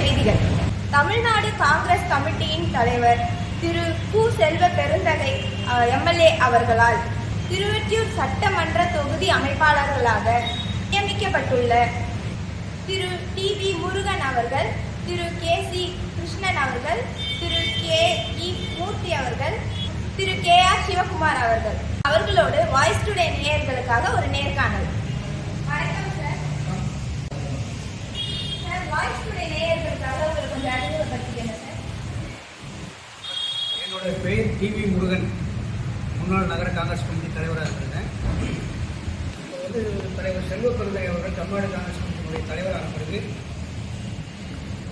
செய்திகள். தமிழ்நாடு காங்கிரஸ் கமிட்டியின் தலைவர் திரு. கு செல்வ பெருந்தகை எம்எல்ஏ அவர்களால் திருவெற்றியூர் சட்டமன்ற தொகுதி அமைப்பாளர்களாக நியமிக்கப்பட்டுள்ள திரு. டி. வி. முருகன் அவர்கள் திரு. கே. சி. கிருஷ்ணன் அவர்கள் திரு. கே. இ. மூர்த்தி அவர்கள் திரு. கே. ஆர். சிவகுமார் அவர்கள். அவர்களோடு வாய்ஸ் டுடே நேயர்களுக்காக ஒரு நேர்காணல் வணக்கம் சார் சார் நேயர்களுக்காக கொஞ்சம் அறிமுகப்படுத்திக்கங்க சார். என்னோட பெயர் டிவி முருகன். முன்னாள் நகர காங்கிரஸ் கமிட்டி தலைவராக இருந்தேன் இப்போ வந்து தலைவர் செல்வ அவர்கள் தமிழ்நாடு காங்கிரஸ் கமிட்டியினுடைய தலைவரான பிறகு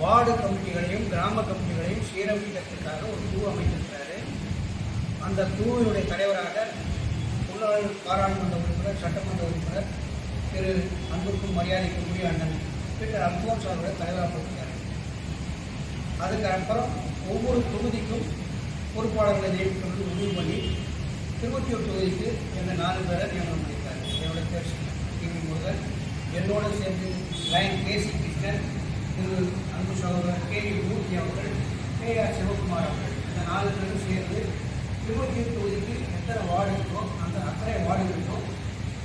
வார்டு கமிட்டிகளையும் கிராம கமிட்டிகளையும் சீரமைக்கிறதுக்காக ஒரு குழு அமைத்திருக்கிறாரு. அந்த குழுவினுடைய தலைவராக முன்னாள் பாராளுமன்ற உறுப்பினர் சட்டமன்ற உறுப்பினர் திரு அன்புக்கும் மரியாதைக்குரிய அண்ணன் பின்னர் அல்போன்ஸ் அவர்களை தலைவராக போட்டிருக்காரு அதுக்கப்புறம் ஒவ்வொரு தொகுதிக்கும் பொறுப்பாளர்களை நியமிக்கிறது முடிவு பண்ணி திருவொற்றியூர் தொகுதிக்கு எங்கள் நாலு பேரை நியமனம் பண்ணியிருக்காரு. என்னோட பேர் டிவி முருகன். என்னோட சேர்ந்து லைன் கேசி கிருஷ்ணன் திரு. அன்பு சகோதரர் கே. வி. மூர்த்தி அவர்கள் கே. ஆர். சிவகுமார் அவர்கள். இந்த நாலு பேரும் சேர்ந்து திருவொற்றியூர் தொகுதிக்கு எத்தனை வார்டு இருக்கோ அந்த அத்தனை வார்டு இருக்கோ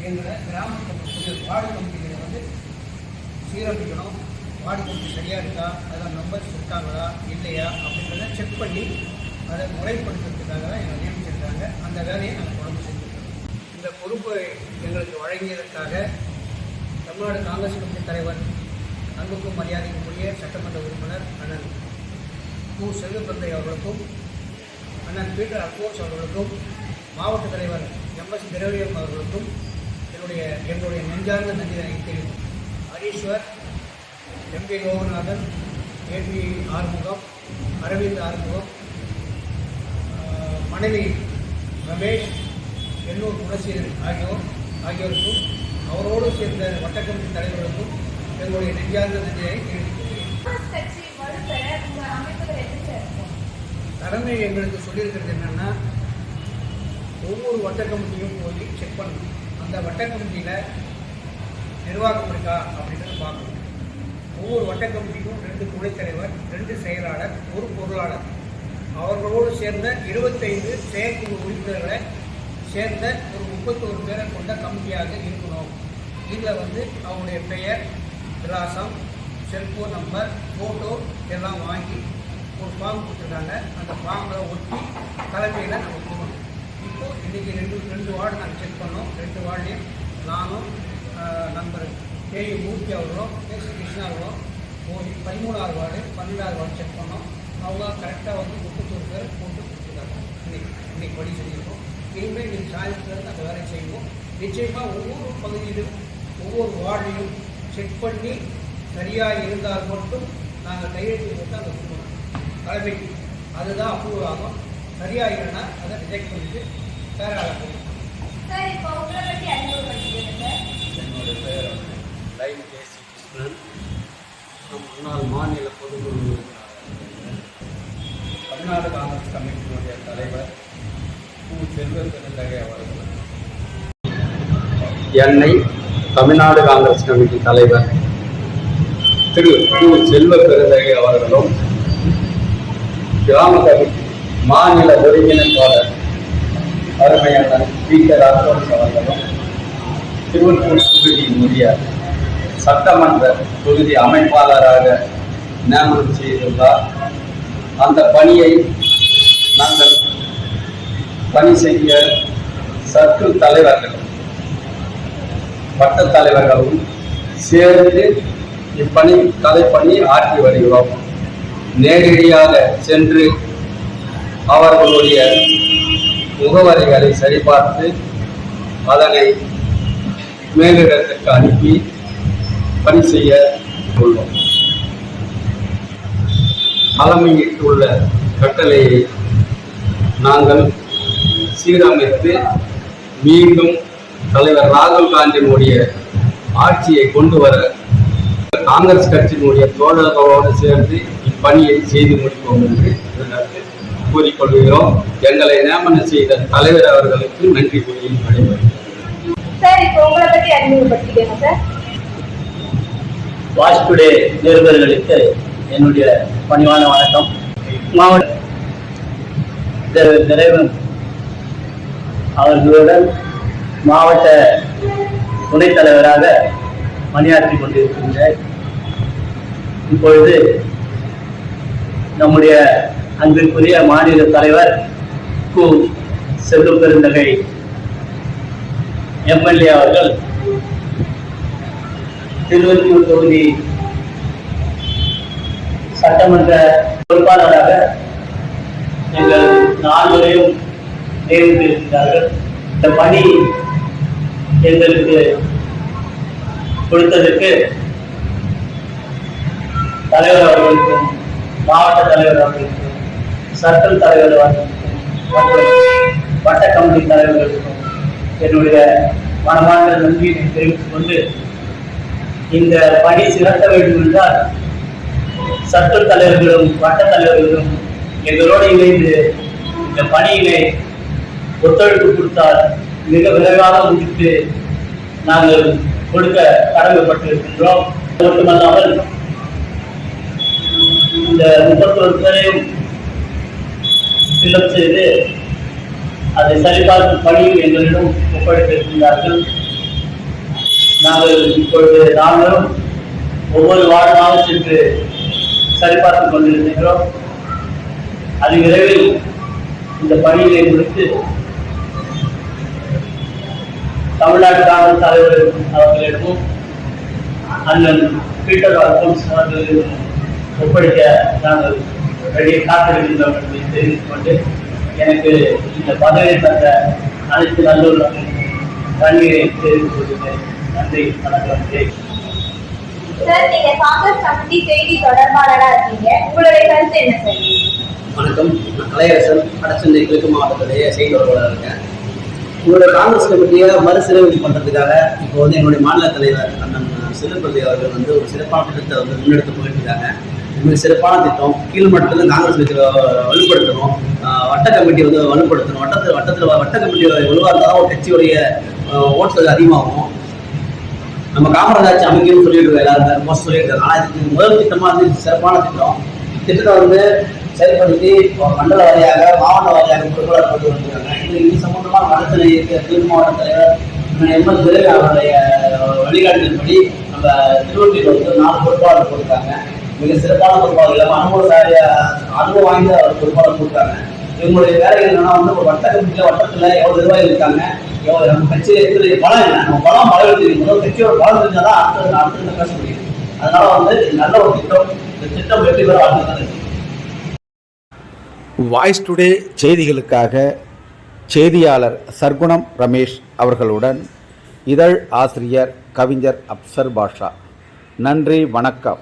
எங்களை கிராமத்தில் வார்டு கமிட்டிகளை வந்து சீரமைக்கணும். வார்டு கொஞ்சம் சரியாக இருக்கா? அதில் நம்பர்ஸ் இருக்காங்களா இல்லையா? அப்படின்றத செக் பண்ணி அதை முறைப்படுத்துறதுக்காக தான் எங்களை நியமிச்சிருக்காங்க. அந்த வேலையை நாங்கள் தொடர்ந்து செஞ்சுருக்கோம் இந்த பொறுப்பை எங்களுக்கு வழங்கியதற்காக தமிழ்நாடு காங்கிரஸ் கமிட்டி தலைவர் அன்புக்கும் மரியாதைக்குரிய சட்டமன்ற உறுப்பினர் அண்ணன் கு செல்வப்பிள்ளை அவர்களுக்கும் அண்ணன் பீட்டர் அல்போன்ஸ் அவர்களுக்கும் மாவட்ட தலைவர் எம் எஸ் திரவியம் அவர்களுக்கும் என்னுடைய எங்களுடைய நெஞ்சார்ந்த நன்றிதனை தெரிவிக்கும் ஹரீஸ்வர் எம்பி லோகநாதன் ஏபி ஆறுமுகம் அரவிந்த் ஆறுமுகம் மனைவி ரமேஷ் எண்ணூர் குணசீலன் ஆகியோர் ஆகியோருக்கும் அவரோடு சேர்ந்த வட்டக்கமிட்டி தலைவர்களுக்கும் எங்களுடைய நெஞ்சார்ந்த நன்றியை தலைமை எங்களுக்கு சொல்லியிருக்கிறது என்னென்னா ஒவ்வொரு வட்ட கமிட்டியும் போய் செக் பண்ணணும். அந்த வட்ட கமிட்டியில் நிர்வாகம் இருக்கா அப்படின்றத பார்க்கணும். ஒவ்வொரு வட்ட கமிட்டிக்கும் ரெண்டு துணைத்தலைவர் ரெண்டு செயலாளர் ஒரு பொருளாளர். அவர்களோடு சேர்ந்த இருபத்தைந்து செயற்குழு உறுப்பினர்களை சேர்ந்த ஒரு முப்பத்தோரு பேரை கொண்ட கமிட்டியாக இருக்கணும். இதில் வந்து அவங்களுடைய பெயர் விலாசம் செல்ஃபோன் நம்பர் ஃபோட்டோ எல்லாம் வாங்கி ஒரு ஃபார்ம் கொடுத்துருக்காங்க. அந்த ஃபார்மில் ஒட்டி தலைமையில் நம்ம கொடுக்கணும். இப்போ இன்றைக்கி ரெண்டு ரெண்டு வார்டு நாங்கள் செக் பண்ணோம். ரெண்டு வார்டையும் நானும் நம்பர் கே. மூர்த்தி அவர்களும் எஸ் கிருஷ்ணா அவர்களும் பதிமூணாவது வார்டு பன்னெண்டாவது வார்டு செக் பண்ணோம். அவங்க கரெக்டாக வந்து முப்பத்தொரு பேர் போட்டு கொடுத்துருக்காங்க. இன்னைக்கு இன்னைக்கு படி செஞ்சுருக்கோம் இனிமேல் நீங்கள் சாயந்தரத்தில் அந்த வேலையை செய்வோம். நிச்சயமாக ஒவ்வொரு பகுதியிலும் ஒவ்வொரு வார்டையும் செக் பண்ணி சரியாக இருந்தால் மட்டும் நாங்கள் கையெழுத்து போட்டு அதை கொடுக்கணும். தலைமைக்கு. அதுதான் அப்ரூவ் ஆகும். சரியாக இல்லைன்னா அதை ரிஜெக்ட் பண்ணிட்டு வேற ஆளை போகணும் என்னுடைய பெயர் லைன் கேசி கிருஷ்ணன் நான் முன்னாள் மாநில பொதுக்குழு தமிழ்நாடு காங்கிரஸ் கமிட்டியினுடைய தலைவர் கு. செல்வ அவர்கள். என்னை தமிழ்நாடு காங்கிரஸ் கமிட்டி தலைவர் திரு. கு. செல்வ பெருந்தகை அவர்களும் கிராம கமிட்டி மாநில ஒருங்கிணைப்பாளர் அருமையான ஸ்பீக்கர் அல்போன்ஸ் அவர்களும் திருவள்ளூர் முடிய சட்டமன்ற தொகுதி அமைப்பாளராக நியமனம் செய்துள்ளார் அந்த பணியை நாங்கள் பணி செய்ய சர்க்கிள் தலைவர்கள் வட்டத் தலைவர்களும் சேர்ந்து இப்பணி கலைப்பணி ஆற்றி வருகிறோம். நேரடியாக சென்று அவர்களுடைய முகவரிகளை சரிபார்த்து அதனை மேலிடத்திற்கு அனுப்பி பணி செய்ய உள்ளோம் தலைமையிட்டுள்ள கட்டளையை நாங்கள் சீரமைத்து மீண்டும் தலைவர் ராகுல் காந்தியினுடைய ஆட்சியை கொண்டு வர காங்கிரஸ் கட்சியினுடைய தோழர்களோடு சேர்ந்து இப்பணியை செய்து முடிப்போம் என்று கூறிக்கொள்கிறோம். எங்களை நியமனம் செய்த தலைவர் அவர்களுக்கு நன்றி கூறி வழிபடுகிறோம் சார் இப்போ உங்களை பற்றி அறிமுகப்படுத்திக்கணும் சார். வாட்ச் நிருபர்களுக்கு என்னுடைய பணிவான வணக்கம். மாவட்ட திரு- அவர்களுடன் மாவட்ட துணைத் தலைவராக பணியாற்றி கொண்டிருக்கின்றேன் இப்பொழுது நம்முடைய அன்பிற்குரிய மாநில தலைவர் கு. செல்வ பெருந்தகை எம்எல்ஏ அவர்கள் திருவள்ளூர் தொகுதி சட்டமன்ற பொறுப்பாளராக எங்கள் நால்வரையும் நியமித்திருக்கிறார்கள். இந்த பணி எங்களுக்கு கொடுத்ததற்கு தலைவர் அவர்களுக்கும் மாவட்ட தலைவர் அவர்களுக்கும் சர்க்கிள் தலைவர் அவர்களுக்கும் மற்றும் வட்ட கமிட்டி தலைவர்களுக்கும் என்னுடைய மனமார்ந்த நன்றியை தெரிவித்துக் கொண்டு இந்த பணி சிறக்க வேண்டும் என்றால் சட்ட தலைவர்களும் வட்ட தலைவர்களும் எங்களோடு இணைந்து இந்த பணியினை ஒத்துழைப்பு கொடுத்தால் மிக விரைவாக முடித்து நாங்கள் கொடுக்க கடமைப்பட்டிருக்கின்றோம். மட்டுமல்லாமல் இந்த முப்பத்தொரு பேரையும் ஃபில்அப் செய்து அதை சரிபார்க்கும் பணியும் எங்களிடம் ஒப்படைத்திருக்கின்றார்கள் நாங்கள் இப்பொழுது நாங்களும் ஒவ்வொரு வாரமாக சென்று சரிபார்த்துக் கொண்டிருக்கிறோம் அது விரைவில் இந்த பணியினை முடித்து தமிழ்நாடு காங்கிரஸ் தலைவர் அவர்களிடமும் அண்ணன் பீட்டர் அல்போன்ஸ் அவர்களிடம் ஒப்படைக்க நாங்கள் ரெடியை காத்திருக்கின்றோம் என்பதை தெரிவித்துக் கொண்டு எனக்கு இந்த பதவியை தந்த அனைத்து நல்லுள்ளவர்களுக்கும் நன்றியை தெரிவித்துக் கொள்கிறேன். நன்றி வணக்கம் ஜெய். சார் நீங்க காங்கிரஸ் கமிட்டி செய்தி தொடர்பாளரா இருக்கீங்க. உங்களுடைய கருத்து என்ன சார்? வணக்கம். நான் கலையரசன் வடசென்னை கிழக்கு மாவட்டத்துடைய செய்தி தொடர்பாளர் இருக்கேன். உங்களோட காங்கிரஸ் கமிட்டியை மறுசீரமைப்பு பண்ணுறதுக்காக இப்போ வந்து என்னுடைய மாநில தலைவர் அண்ணன் சிறுபள்ளி அவர்கள் வந்து ஒரு சிறப்பான திட்டத்தை வந்து முன்னெடுத்து போயிட்டு இருக்காங்க. மிக சிறப்பான திட்டம் கீழ்மட்டத்தில் காங்கிரஸ் கட்சியை வலுப்படுத்தணும். வட்ட கமிட்டி வந்து வலுப்படுத்தணும். வட்டத்தில் வட்டத்தில் வட்ட கமிட்டி வலுவாக இருந்தால் ஒரு கட்சியுடைய ஓட்டுகள் அதிகமாகும். நம்ம காமராஜ் ஆட்சி அமைக்கணும்னு சொல்லிட்டு எல்லாரும் மோஸ்ட் சொல்லியிருக்காங்க. ஆனால் இதுக்கு முதல் திட்டமாக வந்து சிறப்பான திட்டம். திட்டத்தை வந்து செயல்படுத்தி இப்போ மண்டல வாரியாக மாவட்ட வாரியாக பொறுப்பாளர் கொண்டு வந்திருக்காங்க இது இது சம்பந்தமாக இருக்க திருச்சி மாவட்ட தலைவர் எம்எல் அவருடைய வழிகாட்டுதல்படி நம்ம திருவள்ளூர் வந்து நாலு பொறுப்பாளர் கொடுத்தாங்க மிக சிறப்பான பொறுப்பாளர் இல்லாமல் அனுபவசாரிய அனுபவம் வாய்ந்த பொறுப்பாளர் கொடுத்தாங்க. இவங்களுடைய வேலைகள் என்னன்னா வந்து ஒரு வட்ட கமிட்டியில் வட்டத்தில் எவ்வளோ நிர்வாகி இருக்காங்க எவ்வளோ நம்ம கட்சியில் இருக்கிற பலம் என்ன நம்ம பலம் பலம் தெரியும் முதல் கட்சியோட பலம் தெரிஞ்சால் தான் அடுத்தது அடுத்தது பேச முடியும். அதனால வந்து நல்ல ஒரு திட்டம். இந்த திட்டம் வெற்றி பெற வாழ்த்துக்கள் வாய்ஸ் டுடே செய்திகளுக்காக செய்தியாளர் சர்க்குணம் ரமேஷ் அவர்களுடன் இதழ் ஆசிரியர் கவிஞர் அப்சர் பாஷா. நன்றி வணக்கம்.